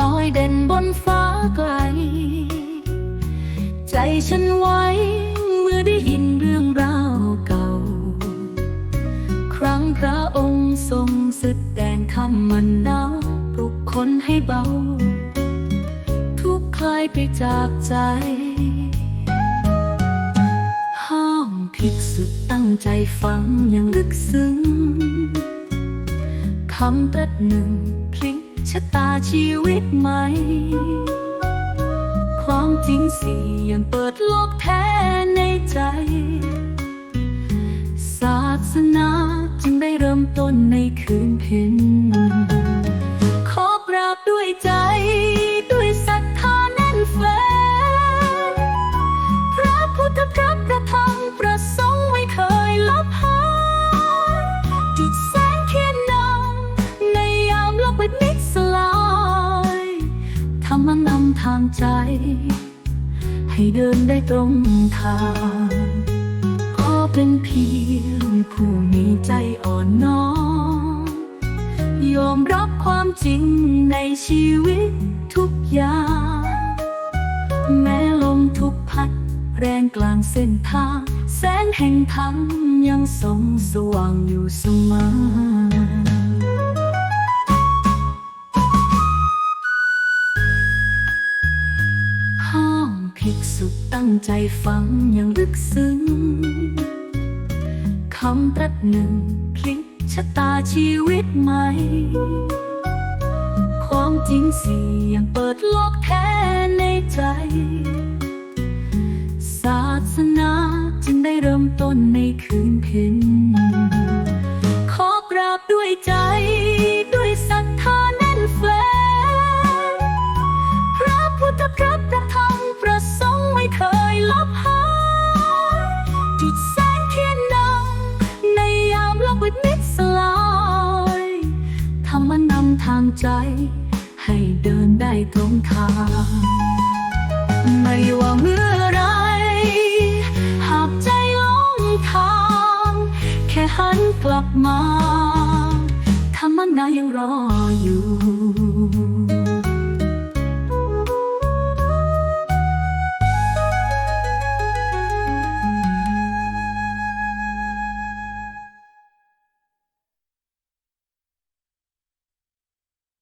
ลอยเด่นบนฟ้าไกล ใจฉันไว้เมื่อได้ยินเรื่องราวเก่า ครั้งพระองค์ทรงสดแดงคำมันหนาวปลุกคนให้เบา ทุกคลายไปจากใจห้องผิดสุดตั้งใจฟังยังลึกซึ้งคำตัดหนึ่ง ชะตาชีวิตใหม่ความจริงสี่ยังเปิดโลกแท้ในใจ ศาสนาจึงได้เริ่มต้นในคืนเพ็ญขอปราบด้วยใจ ทางใจ ให้เดินได้ตรงทางขอเป็นเพียงผู้มีใจอ่อนน้อมยอมรับความจริงในชีวิตทุกอย่าง แม้ลมทุกพัดแรงกลางเส้นทาง แสงแห่งธรรมยังส่องสว่างอยู่เสมอามภิกษุตั้งใจฟังอย่างลึกซึ้งคำตรัดหนึ่งพลิกชะตาชีวิตใหม่ ความจริงเสี่ยงเปิดโลกแท้ในใจ ศาสนาจึงได้เริ่มต้นในคืนเพ็ญขอกราบด้วยใจด้วย ใจ ให้เดินได้ตรงทาง ไม่ว่าเมื่อไรหากใจหลงทาง แค่หันกลับมาธรรมนายังรออยู่